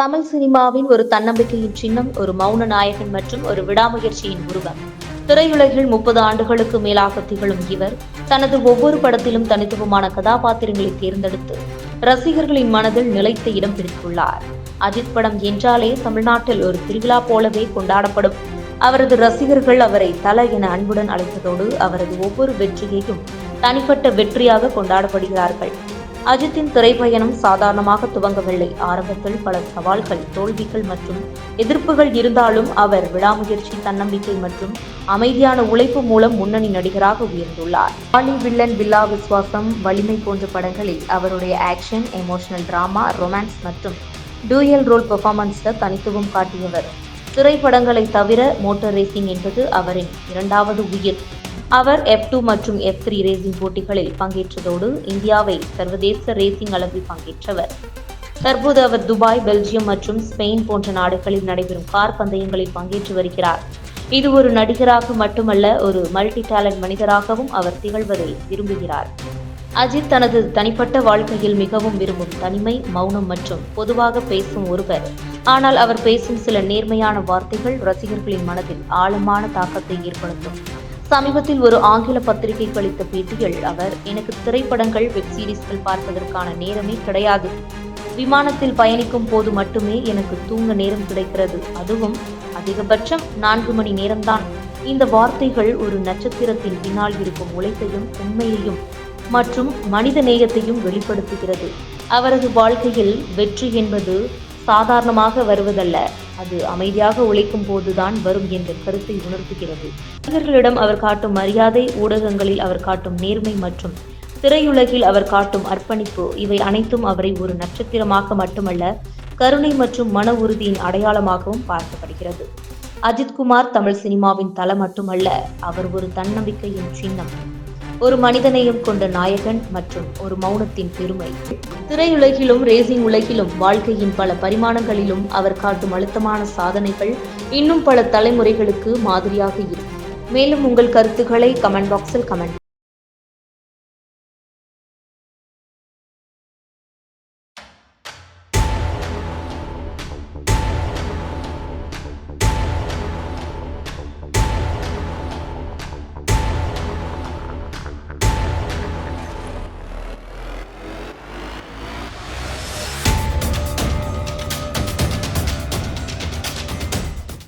தமிழ் சினிமாவின் ஒரு தன்னம்பிக்கையின் சின்னம் ஒரு மௌன நாயகன் மற்றும் ஒரு விடாமுயற்சியின் உருவம். திரையுலகில் முப்பது ஆண்டுகளுக்கு மேலாக திகழும் இவர் தனது ஒவ்வொரு படத்திலும் தனித்துவமான கதாபாத்திரங்களை தேர்ந்தெடுத்து ரசிகர்களின் மனதில் நிலைத்த இடம் பிடித்துள்ளார். அஜித் படம் என்றாலே தமிழ்நாட்டில் ஒரு திருவிழா போலவே கொண்டாடப்படும். அவரது ரசிகர்கள் அவரை தல என அன்புடன் அழைத்ததோடு அவரது ஒவ்வொரு வெற்றியையும் தனிப்பட்ட வெற்றியாக கொண்டாடப்படுகிறார்கள். அஜித்தின் திரைப்பயணம் சாதாரணமாக துவங்கவில்லை. ஆரம்பத்தில் பல சவால்கள் தோல்விகள் மற்றும் எதிர்ப்புகள் இருந்தாலும் அவர் விடாமுயற்சி தன்னம்பிக்கை மற்றும் அமைதியான உழைப்பு மூலம் முன்னணி நடிகராக உயர்ந்துள்ளார். ஆலி வில்லன் வில்லா விஸ்வாசம் வலிமை போன்ற படங்களில் அவருடைய ஆக்ஷன் எமோஷனல் டிராமா ரொமான்ஸ் மற்றும் டூயல் ரோல் பெர்ஃபார்மன்ஸில் தனித்துவம் காட்டியவர். திரைப்படங்களை தவிர மோட்டார் ரேசிங் என்பது அவரின் இரண்டாவது உயிர். அவர் எஃப் டூ மற்றும் எஃப் த்ரீ ரேசிங் போட்டிகளில் பங்கேற்றதோடு இந்தியாவை சர்வதேச ரேசிங் அளவில் பங்கேற்றவர். தற்போது அவர் துபாய் பெல்ஜியம் மற்றும் ஸ்பெயின் போன்ற நாடுகளில் நடைபெறும் கார் பந்தயங்களில் பங்கேற்று வருகிறார். இது ஒரு நடிகராக மட்டுமல்ல ஒரு மல்டி டேலண்ட் மனிதராகவும் அவர் திகழ்வதை விரும்புகிறார். அஜித் தனது தனிப்பட்ட வாழ்க்கையில் மிகவும் விரும்பும் தனிமை மௌனம் மற்றும் பொதுவாக பேசும் ஒருவர். ஆனால் அவர் பேசும் சில நேர்மையான வார்த்தைகள் ரசிகர்களின் மனதில் ஆழமான தாக்கத்தை ஏற்படுத்தும். சமீபத்தில் ஒரு ஆங்கில பத்திரிகை அளித்த பேட்டியில் அவர் எனக்கு திரைப்படங்கள் வெப் சீரிஸ்கள் பார்ப்பதற்கான நேரமே கிடையாது. விமானத்தில் பயணிக்கும் போது மட்டுமே எனக்கு தூங்க நேரம் கிடைக்கிறது. அதுவும் அதிகபட்சம் நான்கு மணி நேரம்தான். இந்த வார்த்தைகள் ஒரு நட்சத்திரத்தின் பின்னால் இருக்கும் உழைப்பையும் உண்மையையும் மற்றும் மனித நேயத்தையும் வெளிப்படுத்துகிறது. அவரது வாழ்க்கையில் வெற்றி என்பது சாதாரணமாக வருவதல்ல. அது அமைதியாக உழைக்கும் போதுதான் வரும் என்ற கருத்தை உணர்த்துகிறது. நடிகர்களிடம் அவர் காட்டும் மரியாதை ஊடகங்களில் அவர் காட்டும் நேர்மை மற்றும் திரையுலகில் அவர் காட்டும் அர்ப்பணிப்பு இவை அனைத்தும் அவரை ஒரு நட்சத்திரமாக மட்டுமல்ல கருணை மற்றும் மன உறுதியின் அடையாளமாகவும் பார்க்கப்படுகிறது. அஜித்குமார் தமிழ் சினிமாவின் தலை மட்டுமல்ல அவர் ஒரு தன்னம்பிக்கையின் சின்னம். ஒரு மனிதநேயம் கொண்ட நாயகன் மற்றும் ஒரு மௌனத்தின் பெருமை. திரையுலகிலும் ரேசிங் உலகிலும் வாழ்க்கையின் பல பரிமாணங்களிலும் அவர் காட்டும் அழுத்தமான சாதனைகள் இன்னும் பல தலைமுறைகளுக்கு மாதிரியாக இருக்கும் மேலும் உங்கள் கருத்துக்களை கமெண்ட் பாக்ஸில் கமெண்ட்